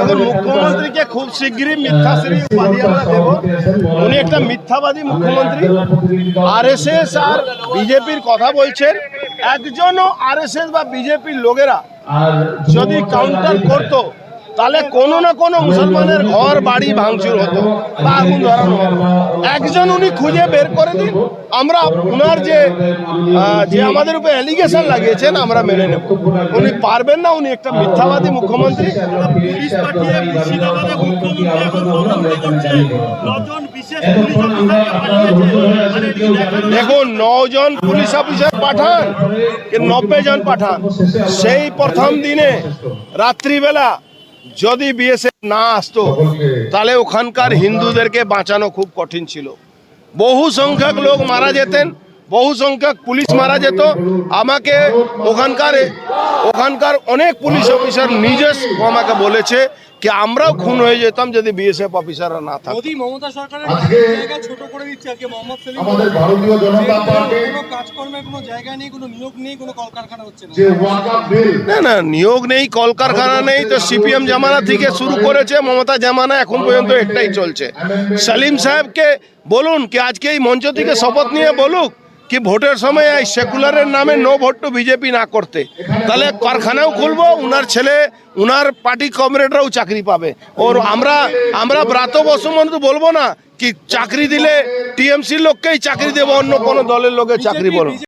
এখন মুখ্যমন্ত্রীকে খুব শীঘ্রই মিথ্যাশ্রী উপাধি আমরা দেব। উনি একটা মিথ্যাবাদী মুখ্যমন্ত্রী। আর এস এস আর বিজেপির কথা বলছেন। একজনও আর এস এস বা বিজেপির লোকেরা যদি কাউন্টার করতো তাহলে কোনো না কোনো মুসলমানের ঘর বাড়ি ভাঙচুর হতো। বা আগুন ধরানো হতো একজন উনি খুঁজে বের করে দিন। আমরা উনার যে যে আমাদের উপরে অ্যালিগেশন লাগিয়েছেন আমরা মেনে নেব। উনি পারবেন না উনি একটা মিথ্যাবাদী মুখ্যমন্ত্রী। মানে দেখানো নজন পুলিশ অফিসার পাঠান কি নব্বই জন পাঠান। সেই প্রথম দিনে রাত্রিবেলা যদি বিএসএফ না আসতো, তাহলে ওখানকার হিন্দুদেরকে বাঁচানো খুব কঠিন ছিল। বহু সংখ্যক লোক মারা যেতেন বহু সংখ্যক পুলিশ মারা যেত। আমাকে ওখানকার ওখানকার অনেক পুলিশ অফিসার নিজস্ব আমাকে বলেছে কি আমরাও খুন হয়ে যেতাম যদি বিএসএফ অফিসাররা না থাকতো। মোদী মমতা সরকারের জায়গা ছোট করে দিচ্ছে আজকে মোহাম্মদ সেলিম। আমাদের ভারতীয় জনতা পার্টি কোনো কাজকর্মের কোনো জায়গা নেই কোনো নিয়োগ নেই কোনো কলকারখানা হচ্ছে না। যে বিল। না না নিয়োগ নেই কলকারখানা নেই তো সিপিএম জামানা থেকে শুরু করেছে মমতা জামানা এখন পর্যন্ত একটাই চলছে। সালিম সাহেবকে বলুন কি আজকে এই মঞ্চ থেকে শপথ নিয়ে বলুক? কি ভোটের সময় এই সেকুলারের নামে নো ভোট টু বিজেপি না করতে? তাহলে কারখানাও খুলবো উনার ছেলে উনার পার্টি কমরেডরাও চাকরি পাবে। ওর আমরা আমরা ব্রাত বসুমন্ত বলব না কি চাকরি দিলে টিএমসির লোককেই চাকরি দেবো অন্য কোনো দলের লোকের চাকরি বলব